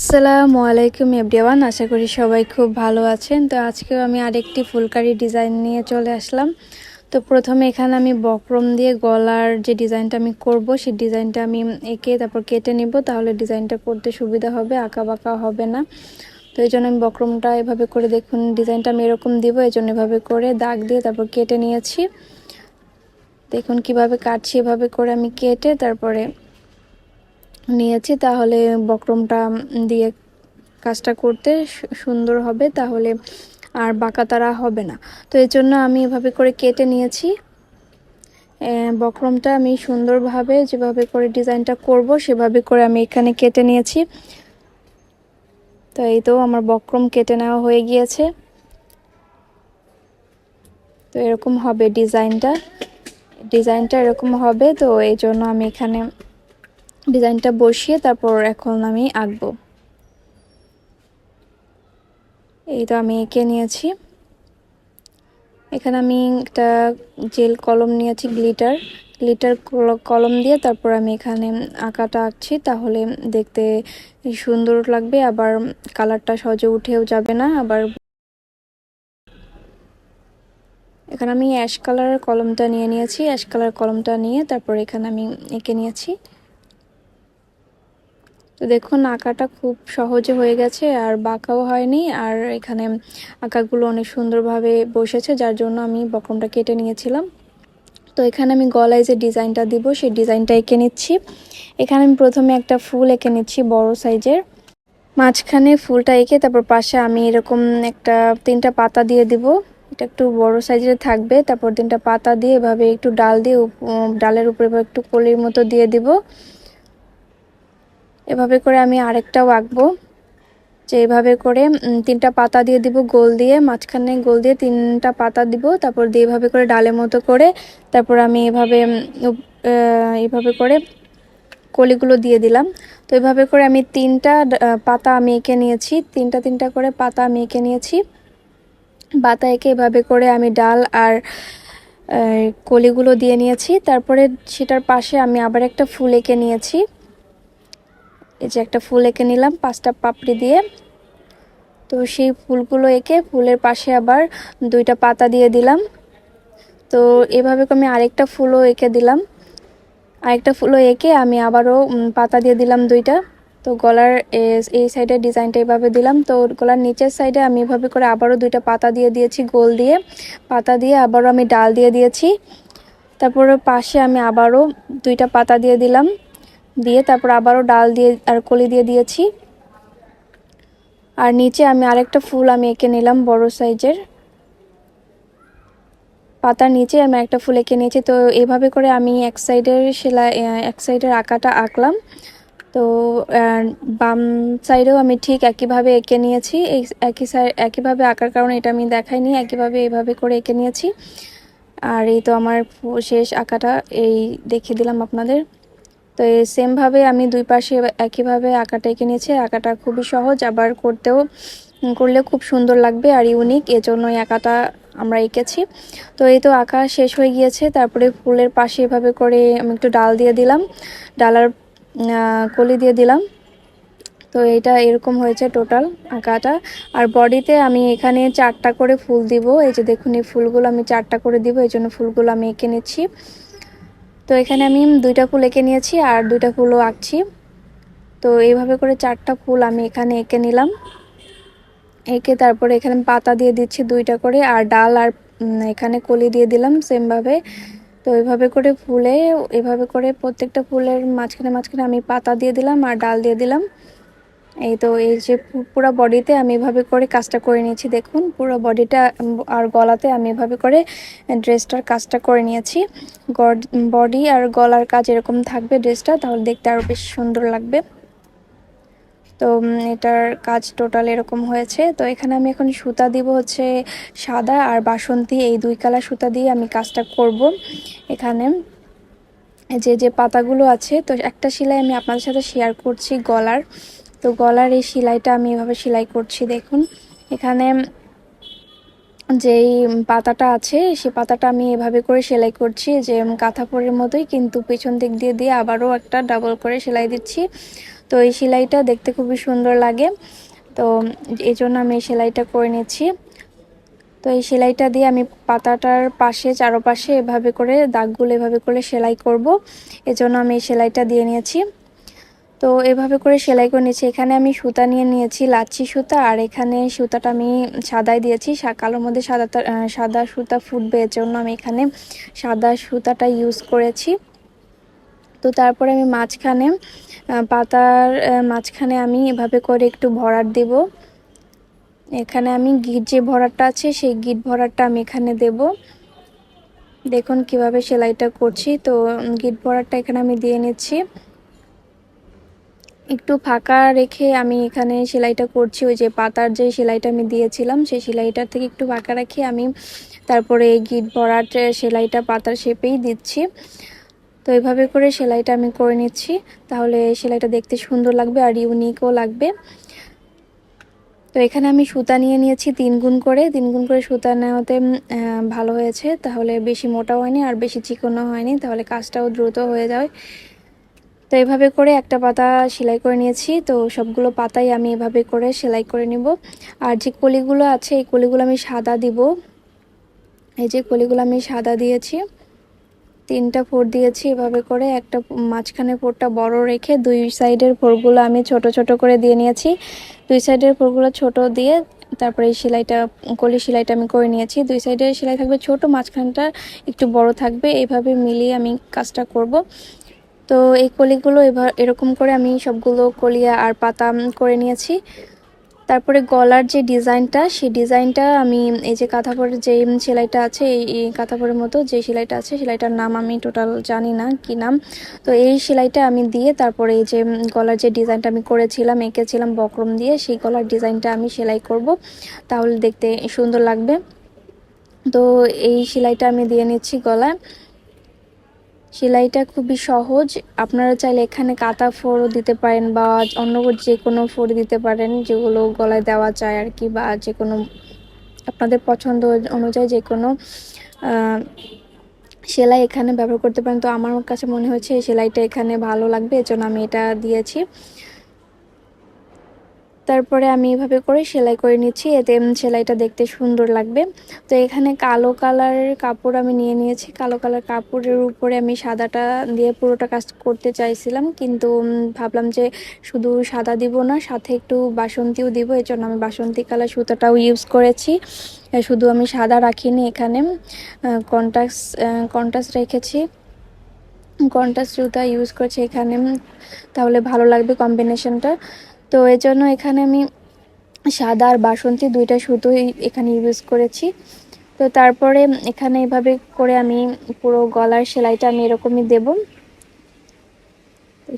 আসসালামু আলাইকুম এভরিওয়ান, আশা করি সবাই খুব ভালো আছেন। তো আজকেও আমি আরেকটি ফুলকারি ডিজাইন নিয়ে চলে আসলাম। তো প্রথমে এখানে আমি বক্রম দিয়ে গলার যে ডিজাইনটা আমি করব, সেই ডিজাইনটা আমি এঁকে তারপর কেটে নিব, তাহলে ডিজাইনটা করতে সুবিধা হবে আঁকা বাঁকা হবে না। তো এই জন্য আমি বক্রমটা এভাবে করে দেখুন, ডিজাইনটা আমি এরকম দিব, এই জন্য এভাবে করে দাগ দিয়ে তারপর কেটে নিয়েছি। দেখুন কীভাবে কাটছি, এভাবে করে আমি কেটে তারপরে নিয়েছি, তাহলে বক্রমটা দিয়ে কাজটা করতে সুন্দর হবে, তাহলে আর বাঁকা তারা হবে না। তো এই জন্য আমি এভাবে করে কেটে নিয়েছি। বক্রমটা আমি সুন্দরভাবে যেভাবে করে ডিজাইনটা করব, সেভাবে করে আমি এখানে কেটে নিয়েছি। তো এই তো আমার বক্রম কেটে নেওয়া হয়ে গিয়েছে। তো এরকম হবে ডিজাইনটা। ডিজাইনটা এরকম হবে, তো এই জন্য আমি এখানে ডিজাইনটা বসিয়ে তারপর এখন আমি আঁকবো। এই তো আমি এঁকে নিয়েছি। এখানে আমি একটা জেল কলম নিয়েছি, গ্লিটার। গ্লিটার কলম দিয়ে তারপর আমি এখানে আঁকাটা আঁকছি। তাহলে দেখতে সুন্দর লাগবে, আবার কালারটা সহজে উঠেও যাবে না, আবার এখানে আমি অ্যাশ কালার কলমটা নিয়ে নিয়েছি। অ্যাশ কালার কলমটা নিয়ে তারপর এখানে আমি এঁকে নিয়েছি। তো দেখুন, আঁকাটা খুব সহজে হয়ে গেছে আর বাঁকাও হয়নি। আর এখানে আঁকাগুলো অনেক সুন্দরভাবে বসেছে, যার জন্য আমি বক্রমটা কেটে নিয়েছিলাম। তো এখানে আমি গলায় যে ডিজাইনটা দিব, সেই ডিজাইনটা এঁকে নিচ্ছি। এখানে আমি প্রথমে একটা ফুল এঁকে নিচ্ছি বড় সাইজের। মাঝখানে ফুলটা এঁকে তারপর পাশে আমি এরকম একটা তিনটা পাতা দিয়ে দিব। এটা একটু বড় সাইজের থাকবে, তারপর তিনটা পাতা দিয়ে এভাবে একটু ডাল দিয়ে ডালের উপরে একটু কলির মতো দিয়ে দিব। এভাবে করে আমি আরেকটাও আঁকবো, যে এভাবে করে তিনটা পাতা দিয়ে দিব গোল দিয়ে, মাঝখানে গোল দিয়ে তিনটা পাতা দিব, তারপর দিয়ে এভাবে করে ডালের মতো করে, তারপর আমি এভাবে এভাবে করে কলিগুলো দিয়ে দিলাম। তো এভাবে করে আমি তিনটা পাতা আমি এঁকে নিয়েছি, তিনটা তিনটা করে পাতা আমি এঁকে নিয়েছি। পাতা এঁকে এভাবে করে আমি ডাল আর কলিগুলো দিয়ে নিয়েছি, তারপরে সেটার পাশে আমি আবার একটা ফুল এঁকে নিয়েছি। এই যে একটা ফুল এঁকে নিলাম, পাঁচটা পাপড়ি দিয়ে। তো সেই ফুলগুলো এঁকে ফুলের পাশে আবার দুইটা পাতা দিয়ে দিলাম। তো এভাবে আমি আরেকটা ফুলও এঁকে দিলাম। আরেকটা ফুলও এঁকে আমি আবারও পাতা দিয়ে দিলাম দুইটা। তো গলার এই সাইডে ডিজাইনটা এভাবে দিলাম। তো গলার নিচের সাইডে আমি এভাবে করে আবারও দুইটা পাতা দিয়ে দিয়েছি, গোল দিয়ে। পাতা দিয়ে আবারও আমি ডাল দিয়ে দিয়েছি। তারপরে পাশে আমি আবারও দুইটা পাতা দিয়ে দিলাম। দিয়ে তারপর আবারও ডাল দিয়ে আর কলি দিয়ে দিয়েছি। আর নিচে আমি আরেকটা ফুল আমি এঁকে নিলাম বড় সাইজের। পাতার নিচে আমি একটা ফুল এঁকে নিয়েছি। তো এভাবে করে আমি এক সাইডের সেলাই এক সাইডের আঁকাটা আঁকলাম। তো বাম সাইডেও আমি ঠিক একইভাবে এঁকে নিয়েছি। এই একই সাইড একইভাবে আঁকার কারণে এটা আমি দেখাইনি, একইভাবে এভাবে করে এঁকে নিয়েছি। আর এই তো আমার শেষ আঁকাটা, এই দেখিয়ে দিলাম আপনাদের। তো এই সেমভাবে আমি দুই পাশে একইভাবে আঁকাটা এঁকে নিয়েছি। আঁকাটা খুবই সহজ, আবার করতেও করলে খুব সুন্দর লাগবে আর ইউনিক এজন্য এই আঁকাটা আমরা এঁকেছি। তো এই তো আঁকা শেষ হয়ে গিয়েছে, তারপরে ফুলের পাশে এভাবে করে আমি একটু ডাল দিয়ে দিলাম। ডালার কলি দিয়ে দিলাম। তো এটা এরকম হয়েছে টোটাল আঁকাটা। আর বডিতে আমি এখানে চারটা করে ফুল দিব। এই যে দেখুন, এই ফুলগুলো আমি চারটা করে দিব, এই জন্য ফুলগুলো আমি এঁকে নিচ্ছি। তো এখানে আমি দুইটা ফুল এঁকে নিয়েছি আর দুইটা ফুলও আঁকছি। তো এইভাবে করে চারটা ফুল আমি এখানে এঁকে নিলাম। এঁকে তারপরে এখানে পাতা দিয়ে দিচ্ছি দুইটা করে আর ডাল আর এখানে কলি দিয়ে দিলাম সেমভাবে। তো এভাবে করে ফুলে, এভাবে করে প্রত্যেকটা ফুলের মাঝখানে মাঝখানে আমি পাতা দিয়ে দিলাম আর ডাল দিয়ে দিলাম। এই তো এই যে পুরো বডিতে আমি এভাবে করে কাজটা করে নিয়েছি, দেখুন। পুরো বডিটা আর গলাতে আমি এভাবে করে ড্রেসটার কাজটা করে নিয়েছি। বডি আর গলার কাজ এরকম থাকবে ড্রেসটা, তাহলে দেখতে আরও বেশ সুন্দর লাগবে। তো এটার কাজ টোটাল এরকম হয়েছে। তো এখানে আমি এখন সুতা দিব হচ্ছে সাদা আর বাসন্তী, এই দুই কালার সুতা দিয়ে আমি কাজটা করব এখানে। যে যে পাতাগুলো আছে, তো একটা সেলাই আমি আপনাদের সাথে শেয়ার করছি গলার। তো গলার এই সেলাইটা আমি এভাবে সেলাই করছি, দেখুন। এখানে যেই পাতাটা আছে, সে পাতাটা আমি এভাবে করে সেলাই করছি, যে কাঁথা পরের মতোই, কিন্তু পেছন দিক দিয়ে দিয়ে আবারও একটা ডাবল করে সেলাই দিচ্ছি। তো তো এই সেলাইটা দেখতে খুবই সুন্দর লাগে। তো এই জন্য আমি এই সেলাইটা করে নিচ্ছি। তো এই সেলাইটা দিয়ে আমি পাতাটার পাশে, চারপাশে এভাবে করে, দাগগুলো এভাবে করে সেলাই করব। এজন্য আমি এই সেলাইটা দিয়ে নিয়েছি। তো এভাবে করে সেলাই করে নিয়েছি। এখানে আমি সুতা নিয়ে নিয়েছি, লাচ্ছি সুতা, আর এখানে সুতাটা আমি সাদায় দিয়েছি। কালোর মধ্যে সাদা সাদা সুতা ফুটবে এর জন্য আমি এখানে সাদা সুতাটা ইউজ করেছি। তো তারপরে আমি মাঝখানে পাতার মাঝখানে আমি এভাবে করে একটু ভরাট দেব। এখানে আমি গিট যে ভরাটটা আছে, সেই গিট ভরাটটা আমি এখানে দেব। দেখুন কীভাবে সেলাইটা করছি। তো গিট ভরাটটা এখানে আমি দিয়ে নিচ্ছি। একটু ফাঁকা রেখে আমি এখানে সেলাইটা করছি। ওই যে পাতার যে সেলাইটা আমি দিয়েছিলাম, সেই সেলাইটার থেকে একটু ফাঁকা রেখে আমি তারপরে গিট ভরাট সেলাইটা পাতার শেপেই দিচ্ছি। তো এইভাবে করে সেলাইটা আমি করে নিচ্ছি। তাহলে সেলাইটা দেখতে সুন্দর লাগবে আর ইউনিকও লাগবে। তো এখানে আমি সুতা নিয়ে নিয়েছি তিন গুণ করে। তিন গুণ করে সুতা নেওয়াতে ভালো হয়েছে। তাহলে বেশি মোটাও হয়নি আর বেশি চিকনও হয়নি। তাহলে কাজটাও দ্রুত হয়ে যায় তো এভাবে করে একটা পাতা সেলাই করে নিয়েছি। তো সবগুলো পাতাই আমি এভাবে করে সেলাই করে নিব। আর যে কলিগুলো আছে, এই কলিগুলো আমি সাদা দিব। এই যে কলিগুলো আমি সাদা দিয়েছি, তিনটা ফোর দিয়েছি এভাবে করে। একটা মাঝখানে ফোরটা বড় রেখে দুই সাইডের ফোরগুলো আমি ছোট ছোট করে দিয়ে নিয়েছি। দুই সাইডের ফোরগুলো ছোট দিয়ে তারপরে এই সেলাইটা, কলি সেলাইটা আমি করে নিয়েছি। দুই সাইডের সেলাই থাকবে ছোট, মাঝখানটা একটু বড় থাকবে। এইভাবে মিলিয়ে আমি কাজটা করব। তো এই কলিগুলো এবার এরকম করে আমি সবগুলো কলিয়া আর পাতা করে নিয়েছি। তারপরে গলার যে ডিজাইনটা, সেই ডিজাইনটা আমি এই যে কাঁথাপড়ের যে সেলাইটা আছে, এই কাঁথাপড়ের মতো যে সেলাইটা আছে, সেলাইটার নাম আমি টোটাল জানি না কি নাম। তো এই সেলাইটা আমি দিয়ে তারপরে এই যে গলার যে ডিজাইনটা আমি করেছিলাম, এঁকেছিলাম বক্রম দিয়ে, সেই গলার ডিজাইনটা আমি সেলাই করব। তাহলে দেখতে সুন্দর লাগবে। তো এই সেলাইটা আমি দিয়ে নিচ্ছি গলায়। সেলাইটা খুবই সহজ। আপনারা চাইলে এখানে কাটা ফোড়ও দিতে পারেন বা অন্য যে কোনো ফোড় দিতে পারেন, যেগুলো গলায় দেওয়া যায় আর কি বা যে কোনো আপনাদের পছন্দ অনুযায়ী যে কোনো সেলাই এখানে ব্যবহার করতে পারেন। তো আমার কাছে মনে হয়েছে এই সেলাইটা এখানে ভালো লাগবে, এজন্য আমি এটা দিয়েছি। তারপরে আমি এভাবে করে সেলাই করে নিচ্ছি। এতে সেলাইটা দেখতে সুন্দর লাগবে। তো এখানে কালো কালারের কাপড় আমি নিয়ে নিয়েছি। কালো কালার কাপড়ের উপরে আমি সাদাটা দিয়ে পুরোটা কাজ করতে চাইছিলাম। কিন্তু ভাবলাম যে শুধু সাদা দিব না, সাথে একটু বাসন্তীও দিব। এই জন্য আমি বাসন্তী কালার সুতাটাও ইউজ করেছি। শুধু আমি সাদা রাখিনি এখানে। কন্টাক্স কন্টাক্স রেখেছি। কন্টাক্স জুতা ইউজ করছি এখানে। তাহলে ভালো লাগবে কম্বিনেশনটা তো এর জন্য এখানে আমি সাদা আর বাসন্তী দুইটা সুতোই এখানে ইউজ করেছি। তো তারপরে এখানে এভাবে করে আমি পুরো গলার সেলাইটা আমি এরকমই দেব।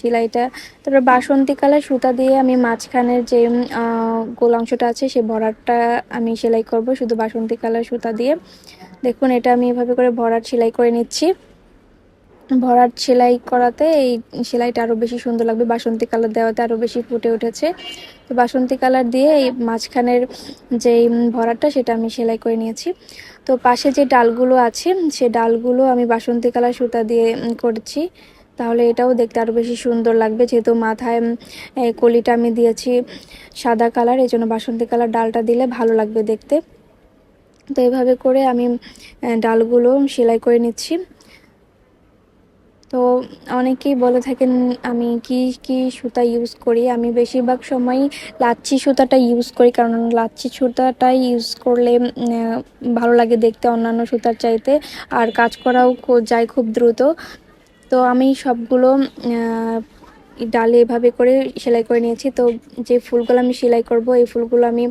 সেলাইটা, তারপরে বাসন্তী কালার সুতা দিয়ে আমি মাঝখানের যে গোল অংশটা আছে সে ভরাটটা আমি সেলাই করব শুধু বাসন্তী কালার সুতা দিয়ে। দেখুন, এটা আমি এভাবে করে ভরাট সেলাই করে নিচ্ছি। ভরাট সেলাই করাতে এই সেলাইটা আরও বেশি সুন্দর লাগবে। বাসন্তী কালার দেওয়াতে আরও বেশি ফুটে উঠেছে। তো বাসন্তী কালার দিয়ে এই মাঝখানের যে ভরাটটা সেটা আমি সেলাই করে নিয়েছি। তো পাশে যে ডালগুলো আছে, সে ডালগুলো আমি বাসন্তী কালার সুতা দিয়ে করছি। তাহলে এটাও দেখতে আরও বেশি সুন্দর লাগবে। যেহেতু মাথায় কলিটা আমি দিয়েছি সাদা কালার এই জন্য বাসন্তী কালার ডালটা দিলে ভালো লাগবে দেখতে। তো এভাবে করে আমি ডালগুলো সেলাই করে নিচ্ছি। তো অনেকেই বলে থাকেন, আমি কি কি সুতা ইউজ করি? আমি বেশিরভাগ সময় লাচ্ছি সুতাটা ইউজ করি, কারণ লাচ্ছি সুতাটাই ইউজ করলে ভালো লাগে দেখতে অন্যান্য সুতার চাইতে, আর কাজ করাও যায় খুব দ্রুত। তো আমি সবগুলো ডালে এভাবে করে সেলাই করে নিয়েছি। তো যে ফুলগুলো আমি সেলাই করব, এই ফুলগুলো আমি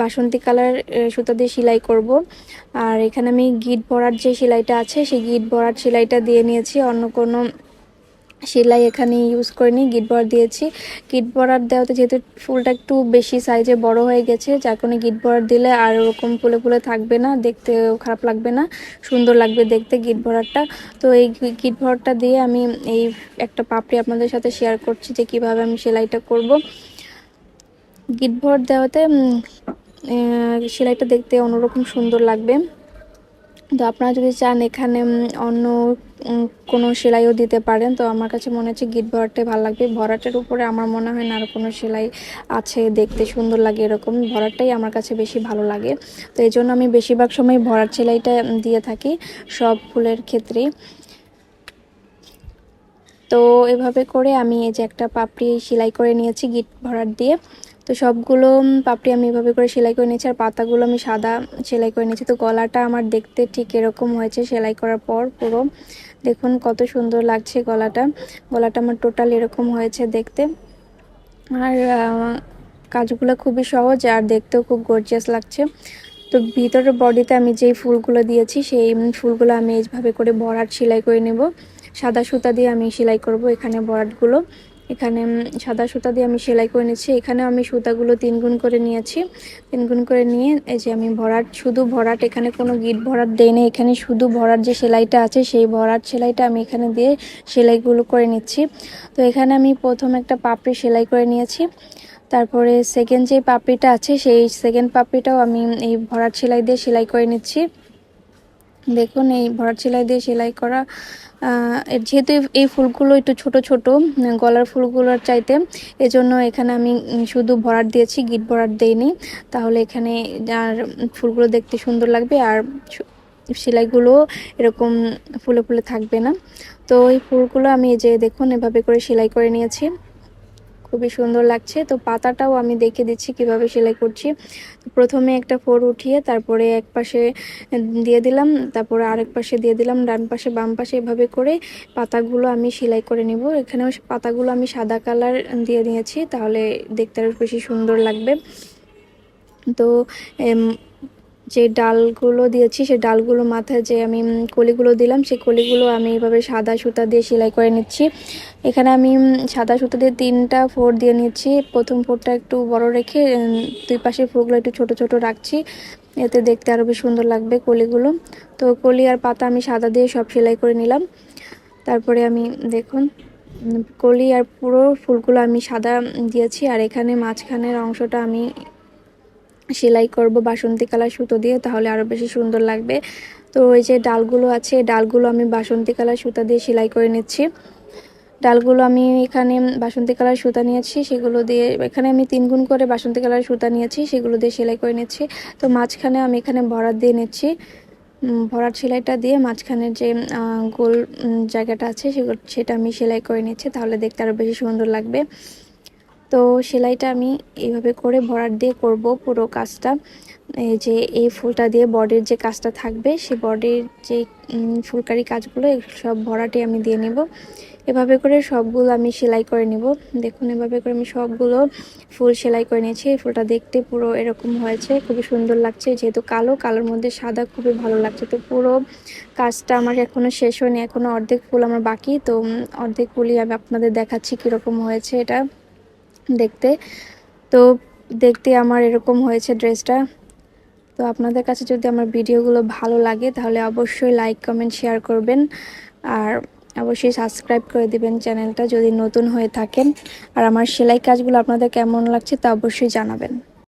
বাসন্তী কালার সুতা দিয়ে সেলাই করব। আর এখানে আমি গিট ভরার যে সেলাইটা আছে, সেই গিট ভরার সেলাইটা দিয়ে নিয়েছি। অন্য কোনো সেলাই এখানে ইউজ করিনি গিট বরার দিয়েছি। গিট বরার দেওয়াতে যেহেতু ফুলটা একটু বেশি সাইজে বড় হয়ে গেছে, যার কারণে গিট বরার দিলে আর ওরকম ফুলে ফুলে থাকবে না, দেখতে খারাপ লাগবে না, সুন্দর লাগবে দেখতে গিট ভরারটা তো এই গিট ভরারটা দিয়ে আমি এই একটা পাপড়ি আপনাদের সাথে শেয়ার করছি যে কীভাবে আমি সেলাইটা করব। গিট ভর দেওয়াতে সেলাইটা দেখতে অন্যরকম সুন্দর লাগবে। তো আপনারা যদি চান এখানে অন্য কোনো সেলাইও দিতে পারেন, তো আমার কাছে মনে হচ্ছে গিট ভরাটটাই ভালো লাগবে। ভরাটের উপরে আমার মনে হয় না আর কোনো সেলাই আছে দেখতে সুন্দর লাগে এরকম। ভরাটটাই আমার কাছে বেশি ভালো লাগে। তো এই জন্য আমি বেশিরভাগ সময় ভরাট সেলাইটা দিয়ে থাকি সব ফুলের ক্ষেত্রেই। তো এভাবে করে আমি এই যে একটা পাপড়ি সেলাই করে নিয়েছি গিট ভরাট দিয়ে। তো সবগুলো পাপড়ি আমি এভাবে করে সেলাই করে নিয়েছি, আর পাতাগুলো আমি সাদা সেলাই করে নিয়েছি। তো গলাটা আমার দেখতে ঠিক এরকম হয়েছে সেলাই করার পর পুরো। দেখুন কত সুন্দর লাগছে গলাটা। গলাটা আমার টোটাল এরকম হয়েছে দেখতে। আর কাজগুলো খুবই সহজ আর দেখতেও খুব গর্জিয়াস লাগছে। তো ভিতরের বডিতে আমি যেই ফুলগুলো দিয়েছি, সেই ফুলগুলো আমি এইভাবে করে বরাট সেলাই করে নেব। সাদা সুতা দিয়ে আমি সেলাই করব এখানে ভরাটগুলো এখানে সাদা সুতা দিয়ে আমি সেলাই করে নিচ্ছি। এখানে আমি সুতাগুলো তিন গুণ করে নিয়েছি। তিন গুণ করে নিয়ে এই যে আমি ভরাট, শুধু ভরাট, এখানে কোনো গিট ভরাট দেই না এখানে শুধু ভরাট যে সেলাইটা আছে, সেই ভরাট সেলাইটা আমি এখানে দিয়ে সেলাইগুলো করে নিচ্ছি। তো এখানে আমি প্রথম একটা পাপড়ি সেলাই করে নিয়েছি। তারপরে সেকেন্ড যে পাপড়িটা আছে, সেই সেকেন্ড পাপড়িটাও আমি এই ভরাট সেলাই দিয়ে সেলাই করে নিচ্ছি। দেখুন, এই ভরাট সেলাই দিয়ে সেলাই করা যেহেতু এই- ফুলগুলো একটু ছোট ছোট, গলার ফুলগুলোর চাইতে, এজন্য এখানে আমি শুধু ভরাট দিয়েছি, গিট ভরাট দেইনি। তাহলে এখানে আর ফুলগুলো দেখতে সুন্দর লাগবে, আর সেলাইগুলো এরকম ফুলে ফুলে থাকবে না। তো এই ফুলগুলো আমি যে দেখুন, এভাবে করে সেলাই করে নিয়েছি। খুবই সুন্দর লাগছে। তো পাতাটাও আমি দেখে দিচ্ছি কীভাবে সেলাই করছি। প্রথমে একটা ফোর উঠিয়ে তারপরে এক পাশে দিয়ে দিলাম, তারপরে আরেক পাশে দিয়ে দিলাম, ডান পাশে বাম পাশে এভাবে করে পাতাগুলো আমি সেলাই করে নিব। এখানেও পাতাগুলো আমি সাদা কালার দিয়ে নিয়েছি তাহলে দেখতে আরও বেশি সুন্দর লাগবে। তো যে ডালগুলো দিয়েছি সেই ডালগুলো মাথায় যে আমি কলিগুলো দিলাম সেই কলিগুলো আমি এভাবে সাদা সুতা দিয়ে সেলাই করে নিচ্ছি। এখানে আমি সাদা সুতা দিয়ে তিনটা ফোর দিয়ে নিচ্ছি। প্রথম ফোরটা একটু বড় রেখে দুই পাশের ফোরগুলো একটু ছোট ছোট রাখছি। এতে দেখতে আরও বেশ সুন্দর লাগবে কলিগুলো। তো কলি আর পাতা আমি সাদা দিয়ে সব সেলাই করে নিলাম। তারপরে আমি দেখুন কলি আর পুরো ফুলগুলো আমি সাদা দিয়েছি। আর এখানে মাঝখানের অংশটা আমি সেলাই করব, বাসন্তী কালার সুতো দিয়ে, তাহলে আরও বেশি সুন্দর লাগবে। তো এই যে ডালগুলো আছে ডালগুলো আমি বাসন্তী কালার সুতা দিয়ে সেলাই করে নিচ্ছি। ডালগুলো আমি এখানে বাসন্তী কালার সুতা নিয়েছি, সেগুলো দিয়ে এখানে আমি তিন গুণ করে বাসন্তী কালার সুতা নিয়েছি, সেগুলো দিয়ে সেলাই করে নিচ্ছি। তো মাঝখানে আমি এখানে ভরাট দিয়ে নিচ্ছি। ভরাট সেলাইটা দিয়ে মাঝখানের যে গোল জায়গাটা আছে, সেগুলো, সেটা আমি সেলাই করে নিচ্ছি, তাহলে দেখতে আরও বেশি সুন্দর লাগবে। তো সেলাইটা আমি এইভাবে করে ভরাট দিয়ে করব পুরো কাজটা। এই যে এই ফুলটা দিয়ে বডির যে কাজটা থাকবে সেই বডির যে ফুলকারি কাজগুলো সব ভরাটে আমি দিয়ে নেব। এভাবে করে সবগুলো আমি সেলাই করে নেব। দেখুন, এভাবে করে আমি সবগুলো ফুল সেলাই করে নিয়েছি। এই ফুলটা দেখতে পুরো এরকম হয়েছে, খুবই সুন্দর লাগছে। যেহেতু কালো, কালোর মধ্যে সাদা খুবই ভালো লাগছে। তো পুরো কাজটা আমার এখনও শেষ হয়নি, এখনও অর্ধেক ফুল আমার বাকি। তো অর্ধেক ফুলই আমি আপনাদের দেখাচ্ছি কীরকম হয়েছে এটা। দেখতে। তো দেখতে আমার এরকম হয়েছে ড্রেসটা। তো আপনাদের কাছে যদি আমার ভিডিওগুলো ভালো লাগে, তাহলে অবশ্যই লাইক, কমেন্ট, শেয়ার করবেন। আর অবশ্যই সাবস্ক্রাইব করে দিবেন চ্যানেলটা যদি নতুন হয়ে থাকেন। আর আমার সেলাই কাজগুলো আপনাদের কেমন লাগছে তা অবশ্যই জানাবেন।